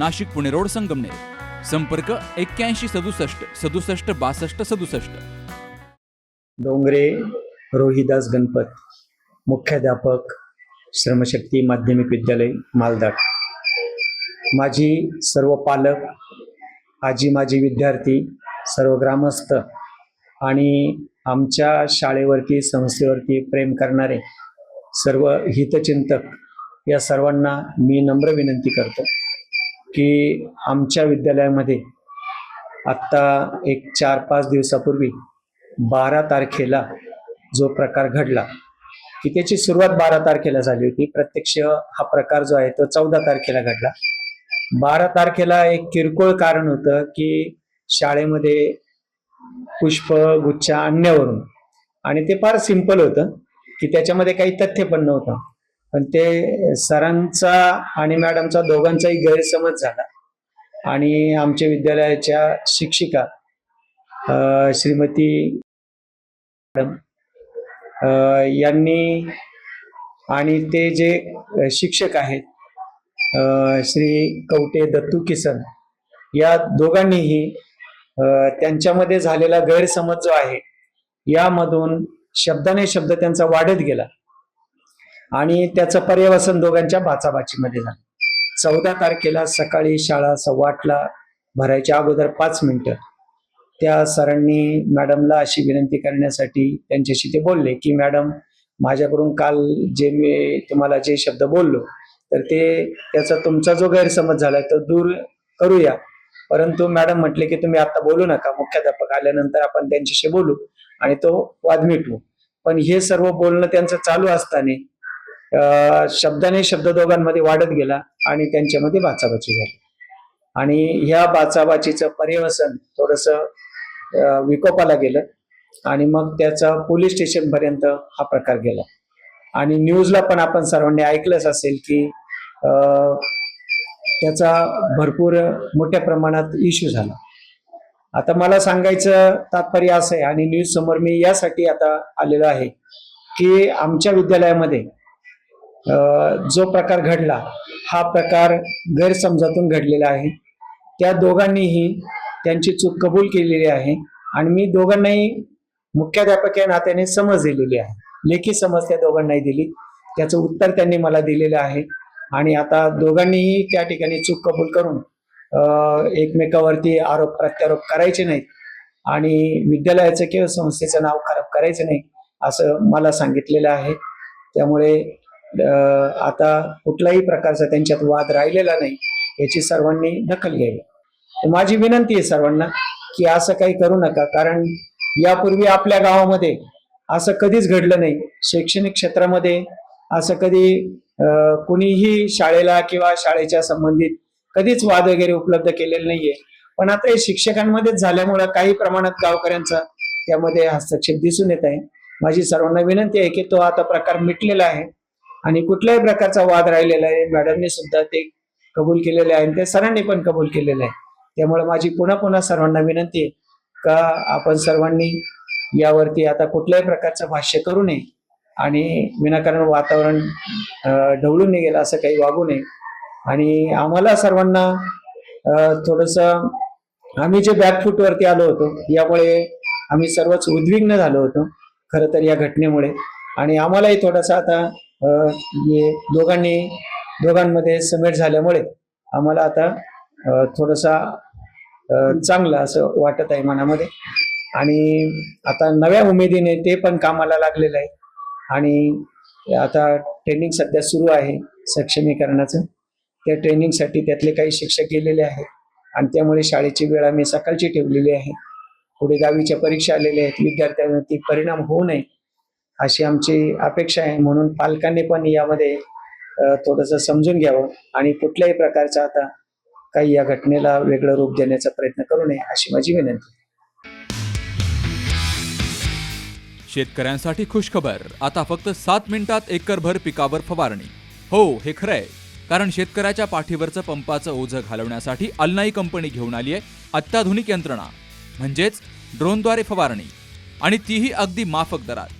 Nashik Pune road Sangamner. संपर्क एक्क्याऐंशी सदुसष्ट सदुसष्ट बासष्ट सदुसष्ट. डोंगरे रोहिदास गणपत मुख्याध्यापक श्रमशक्ती माध्यमिक विद्यालय मालदाड. माझी सर्व पालक आजी माझी विद्यार्थी सर्व ग्रामस्थ आणि आमच्या शाळेवरती संस्थेवरती प्रेम करणारे सर्व हितचिंतक या सर्वांना मी नम्र विनंती करतो. की आमच्या विद्यालयामध्ये आत्ता एक चार पाच दिवसापूर्वी बारा तारखेला जो प्रकार घडला की त्याची सुरुवात बारा तारखेला झाली होती. प्रत्यक्ष हा प्रकार जो आहे तो चौदा तारखेला घडला. बारा तारखेला एक किरकोळ कारण होतं की शाळेमध्ये पुष्प गुच्छ आणण्यावरून आणि ते फार सिंपल होतं की त्याच्यामध्ये काही तथ्य पण नव्हतं. पण ते सरांचा आणि मॅडमचा दोघांचाही गैरसमज झाला. आणि आमच्या विद्यालयाच्या शिक्षिका श्रीमती मॅडम यांनी आणि ते जे शिक्षक आहेत श्री कवटे दत्तू किसन या दोघांनीही त्यांच्यामध्ये झालेला गैरसमज जो आहे यामधून शब्दाने शब्द त्यांचा वाढत गेला. आणि त्याचं पर्यवसन दोघांच्या बाचाबाचीमध्ये झालं. चौदा तारखेला सकाळी शाळा सव्वा आठला भरायच्या अगोदर पाच मिनिटं. त्या सरांनी मॅडमला अशी विनंती करण्यासाठी त्यांच्याशी ते बोलले की मॅडम माझ्याकडून काल जे मी तुम्हाला जे शब्द बोललो तर ते त्याचा तुमचा जो गैरसमज झाला तो दूर करूया. परंतु मॅडम म्हटले की तुम्ही आता बोलू नका. मुख्याध्यापक आल्यानंतर आपण त्यांच्याशी बोलू आणि तो वाद मिटवू. पण हे सर्व बोलणं त्यांचं चालू असताना शब्दाने शब्द दोघांमध्ये वाढत गेला आणि त्यांच्यामध्ये बाचाबाची झाली. आणि ह्या बाचाबाचीचं पर्यवसन थोडस विकोपाला गेलं आणि मग त्याचा पोलीस स्टेशन पर्यंत हा प्रकार गेला. आणि न्यूजला पण आपण सर्वांनी ऐकलंच असेल की त्याचा भरपूर मोठ्या प्रमाणात इश्यू झाला. आता मला सांगायचं तात्पर्य असं आहे आणि न्यूज समोर मी यासाठी आता आलेलो आहे की आमच्या विद्यालयामध्ये जो प्रकार घडला हा प्रकार गैरसमजातून घडलेला आहे. त्या दोघांनीही त्यांची चूक कबूल केलेली आहे आणि मी दोघांनाही मुख्याध्यापक या नात्याने समज दिलेली आहे. लेखी समज त्या दोघांनाही दिली. त्याचं उत्तर त्यांनी मला दिलेलं आहे आणि आता दोघांनीही त्या ठिकाणी चूक कबूल करून एकमेकावरती आरोप प्रत्यारोप करायचे नाहीत आणि विद्यालयाचं किंवा संस्थेचं नाव खराब करायचं नाही असं मला सांगितलेलं आहे. त्यामुळे आता कुठलाही प्रकारचा त्यांच्यात वाद राहिलेला नाही याची सर्वांनी दखल घ्यावी. तर माझी विनंती आहे सर्वांना की असं काही करू नका कारण यापूर्वी आपल्या गावामध्ये असं कधीच घडलं नाही. शैक्षणिक क्षेत्रामध्ये असं कधी कुणीही शाळेला किंवा शाळेच्या संबंधित कधीच वाद वगैरे उपलब्ध केलेले नाहीये. पण आता हे शिक्षकांमध्येच झाल्यामुळं काही प्रमाणात गावकऱ्यांचा त्यामध्ये हस्तक्षेप दिसून येत आहे. माझी सर्वांना विनंती आहे की तो आता प्रकार मिटलेला आहे. आणि कुठल्याही प्रकारचा वाद राहिलेला आहे. मॅडमने सुद्धा ते कबूल केलेले आहे आणि ते सरांनी पण कबूल केलेलं आहे. त्यामुळे माझी पुन्हा पुन्हा सर्वांना विनंती आहे का आपण सर्वांनी यावरती आता कुठल्याही प्रकारचं भाष्य करू नये आणि विनाकारण वातावरण ढवळून निघेल असं काही वागू नये. आणि आम्हाला सर्वांना थोडस आम्ही जे बॅकफूटवरती आलो होतो यामुळे आम्ही सर्वच उद्विग्न झालो होतो खरं तर या घटनेमुळे. आणि आम्हालाही थोडासा आता दोघांनी दोघांमध्ये समेट झाल्यामुळे आम्हाला आता थोडासा चांगलं असं वाटत आहे मनामध्ये. आणि आता नव्या उमेदीने ते पण कामाला लागलेलं आहे. आणि आता ट्रेनिंग सध्या सुरू आहे सक्षमीकरणाचं. त्या ट्रेनिंगसाठी त्यातले काही शिक्षक गेलेले आहेत. आणि त्यामुळे शाळेची वेळ आम्ही सकाळची ठेवलेली आहे. पुढे गावीच्या परीक्षा आलेल्या आहेत. विद्यार्थ्यांवरती परिणाम होऊ नये. अशी आमची अपेक्षा आहे. म्हणून पालकांनी पण यामध्ये अ, थोडंसं समजून घ्यावं आणि कुठल्याही प्रकारचा आता काही या घटनेला वेगळं रूप देण्याचा प्रयत्न करू नये अशी माझी विनंती शेतकऱ्यांसाठी खुशखबर. आता फक्त सात मिनिटात एकरभर पिकावर फवारणी. हो हे खरंय कारण शेतकऱ्याच्या पाठीवरचं पंपाचं ओझं घालवण्यासाठी अल्नाई कंपनी घेऊन आली आहे अत्याधुनिक यंत्रणा. म्हणजेच ड्रोनद्वारे फवारणी. आणि तीही अगदी माफक दरात.